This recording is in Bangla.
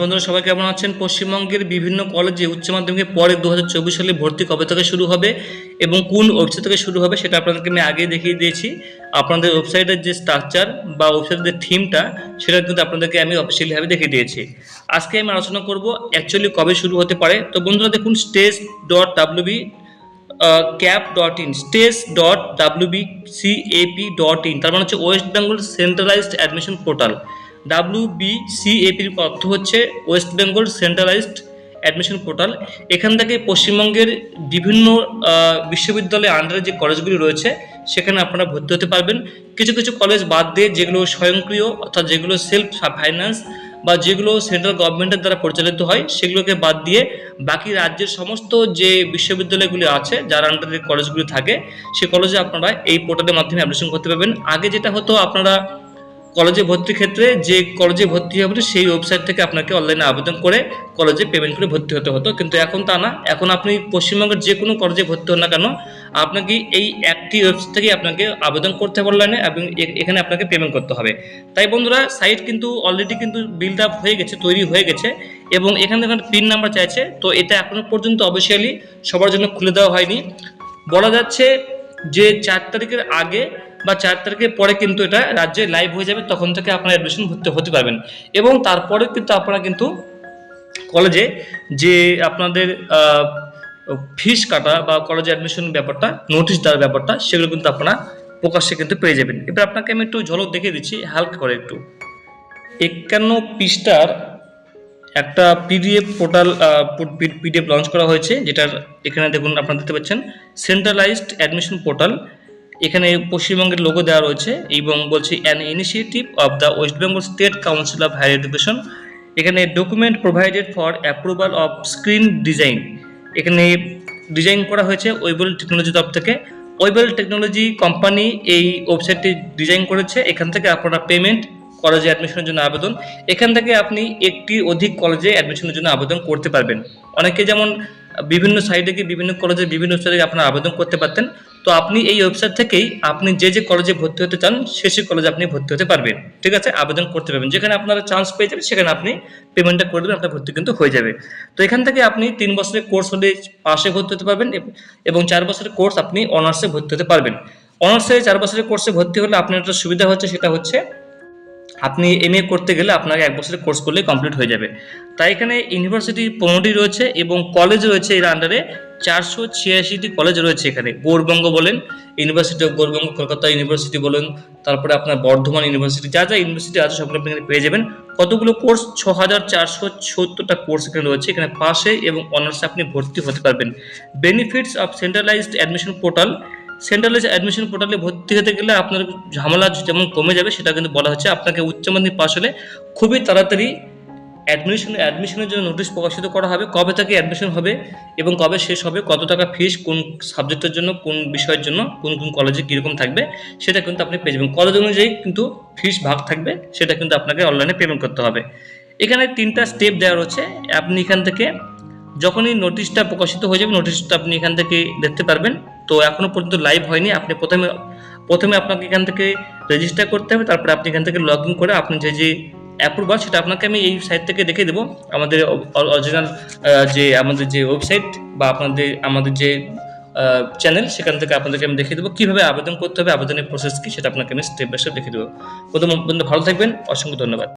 বন্ধুরা, সবাই কেমন আছেন? পশ্চিমবঙ্গের বিভিন্ন কলেজে উচ্চ মাধ্যমিকের পরে দু হাজার চব্বিশ সালে ভর্তি কবে থেকে শুরু হবে এবং কোন ওয়েবসাইট থেকে শুরু হবে সেটা আপনাদেরকে আমি আগেই দেখিয়ে দিয়েছি। আপনাদের ওয়েবসাইটের যে স্ট্রাকচার বা ওয়েবসাইটের থিমটা সেটা কিন্তু আপনাদেরকে আমি অফিসিয়ালিভাবে দেখিয়ে দিয়েছি। আজকে আমি আলোচনা করব অ্যাকচুয়ালি কবে শুরু হতে পারে। তো বন্ধুরা, দেখুন stage dot W B cap dot in stage dot W B C A P dot in তার মানে হচ্ছে West Bengal centralised admission portal W বিসিএপির অর্থ হচ্ছে West Bengal centralised admission portal এখান থেকে পশ্চিমবঙ্গের বিভিন্ন বিশ্ববিদ্যালয়ের আন্ডারে যে কলেজগুলি রয়েছে, সেখানে আপনারা ভর্তি হতে পারবেন। কিছু কিছু কলেজ বাদ দিয়ে যেগুলো স্বয়ংক্রিয়, অর্থাৎ যেগুলো সেলফ ফাইন্যান্স বা যেগুলো সেন্ট্রাল গভর্নমেন্টের দ্বারা পরিচালিত হয়, সেগুলোকে বাদ দিয়ে বাকি রাজ্যের সমস্ত যে বিশ্ববিদ্যালয়গুলি আছে, যার আন্ডারে কলেজগুলি থাকে সেই কলেজে আপনারা এই পোর্টালের মাধ্যমে অ্যাডমিশন করতে পারবেন। আগে যেটা হতো, আপনারা কলেজে ভর্তির ক্ষেত্রে যে কলেজে ভর্তি হবে সেই ওয়েবসাইট থেকে আপনাকে অনলাইনে আবেদন করে কলেজে পেমেন্ট করে ভর্তি হতে হতো। কিন্তু এখন তা না। এখন আপনি পশ্চিমবঙ্গের যে কোনো কলেজে ভর্তি হন না কেন, আপনাকে এই একটি ওয়েবসাইট থেকে আপনাকে আবেদন করতে হবে অনলাইনে এবং এখানে আপনাকে পেমেন্ট করতে হবে। তাই বন্ধুরা সাইট কিন্তু অলরেডি কিন্তু বিল্ড আপ হয়ে গেছে, তৈরি হয়ে গেছে এবং এখানে এখানে পিন নাম্বার চাইছে। তো এটা এখনও পর্যন্ত অফিসিয়ালি সবার জন্য খুলে দেওয়া হয়নি। বলা যাচ্ছে যে চার তারিখের আগে বা চার তারিখের পরে কিন্তু এটা রাজ্যে লাইভ হয়ে যাবে, তখন থেকে আপনারা অ্যাডমিশন ভর্তি হতে পারবেন। এবং তারপরে কিন্তু আপনারা কিন্তু কলেজে যে আপনাদের ফিস কাটা বা কলেজে অ্যাডমিশন ব্যাপারটা নোটিশ দেওয়ার ব্যাপারটা, সেগুলো কিন্তু আপনারা প্রকাশ্যে কিন্তু পেয়ে যাবেন। এবার আপনাকে আমি একটু ঝলক দেখিয়ে দিচ্ছি, হালকা করে একটু। একান্ন পৃষ্ঠার একটা পিডিএফ পোর্টাল পিডিএফ লঞ্চ করা হয়েছে, যেটার এখানে দেখুন আপনারা দেখতে পাচ্ছেন সেন্ট্রালাইজড অ্যাডমিশন পোর্টাল এখানে পশ্চিমবঙ্গের লোগো দেওয়া রয়েছে এবং বলছে an initiative of the West Bengal State Council of Higher Education এখানে document provided for approval of screen design এখানে ডিজাইন করা হয়েছে ওয়েবল টেকনোলজি তরফ থেকে ওয়েবল টেকনোলজি কোম্পানি এই ওয়েবসাইটটি ডিজাইন করেছে, এখান থেকে আপনারা পেমেন্ট কলেজে অ্যাডমিশনের জন্য আবেদন, এখান থেকে আপনি একটি অধিক কলেজে অ্যাডমিশনের জন্য আবেদন করতে পারবেন। অনেকে যেমন, বিভিন্ন সাইডে গিয়ে বিভিন্ন কলেজে বিভিন্ন ওয়েবসাইটে আপনারা আবেদন করতে পারতেন। তো আপনি এই ওয়েবসাইট থেকেই আপনি যে যে কলেজে ভর্তি হতে চান, সে সে কলেজে আপনি ভর্তি হতে পারবেন। ঠিক আছে? আবেদন করতে পারবেন। যেখানে আপনারা চান্স পেয়ে যাবেন, সেখানে আপনি পেমেন্টটা করে দেবেন, আপনার ভর্তি কিন্তু হয়ে যাবে। তো এখান থেকে আপনি তিন বছরের কোর্স হলে পাশে ভর্তি হতে পারবেন এবং চার বছরের কোর্স আপনি অনার্সে ভর্তি হতে পারবেন। অনার্সে চার বছরের কোর্সে ভর্তি হলে আপনার একটা সুবিধা হচ্ছে, সেটা হচ্ছে আপনি এম করতে গেলে আপনাকে এক বছরের কোর্স করলে কমপ্লিট হয়ে যাবে। তাই এখানে ইউনিভার্সিটি পনেরোটি রয়েছে এবং কলেজ রয়েছে এর আন্ডারে চারশো ছিয়াশিটি কলেজ রয়েছে এখানে। গৌরবঙ্গ বলেন university of Gourbanga Kolkata university বলেন, তারপরে আপনার বর্ধমান ইউনিভার্সিটি যা যা ইউনিভার্সিটি আছে সবগুলো আপনি পেয়ে যাবেন। কতগুলো কোর্স ছ হাজার চারশো সত্তরটা কোর্স এখানে রয়েছে। এখানে পাশে এবং অনার্সে আপনি ভর্তি হতে পারবেন। Benefits of centralised admission portal centralise admission পোর্টালে ভর্তি হতে গেলে আপনার ঝামেলা যেমন কমে যাবে, সেটা কিন্তু বলা হচ্ছে। আপনাকে উচ্চ মাধ্যমিক পাশ হলে খুবই তাড়াতাড়ি অ্যাডমিশন অ্যাডমিশনের জন্য নোটিশ প্রকাশিত করা হবে, কবে থেকে অ্যাডমিশন হবে এবং কবে শেষ হবে, কত টাকা ফিস কোন সাবজেক্টের জন্য, কোন বিষয়ের জন্য, কোন কোন কলেজে কীরকম থাকবে, সেটা কিন্তু আপনি পেয়ে যাবেন। কলেজ অনুযায়ী কিন্তু ফিস ভাগ থাকবে, সেটা কিন্তু আপনাকে অনলাইনে পেমেন্ট করতে হবে। এখানে তিনটা স্টেপ দেওয়া রয়েছে। আপনি এখান থেকে যখনই নোটিশটা প্রকাশিত হয়ে যাবে নোটিশটা আপনি এখান থেকে দেখতে পারবেন। তো এখনও পর্যন্ত লাইভ হয়নি। আপনি প্রথমে প্রথমে আপনাকে এখান থেকে রেজিস্টার করতে হবে, তারপরে আপনি এখান থেকে লগ ইন করে আপনি যে যে অ্যাপ্রুভাল সেটা আপনাকে আমি এই সাইট থেকে দেখে দেবো। আমাদের অরিজিনাল যে আমাদের যে ওয়েবসাইট বা আপনাদের, আমাদের যে চ্যানেল সেখান থেকে আপনাদেরকে আমি দেখিয়ে দেবো। কীভাবে আবেদন করতে হবে, আবেদনের প্রসেস কী, সেটা আপনাকে আমি স্টেপ বাই স্টেপ দেখিয়ে দেবো। প্রথম বন্ধু ভালো থাকবেন, অসংখ্য ধন্যবাদ।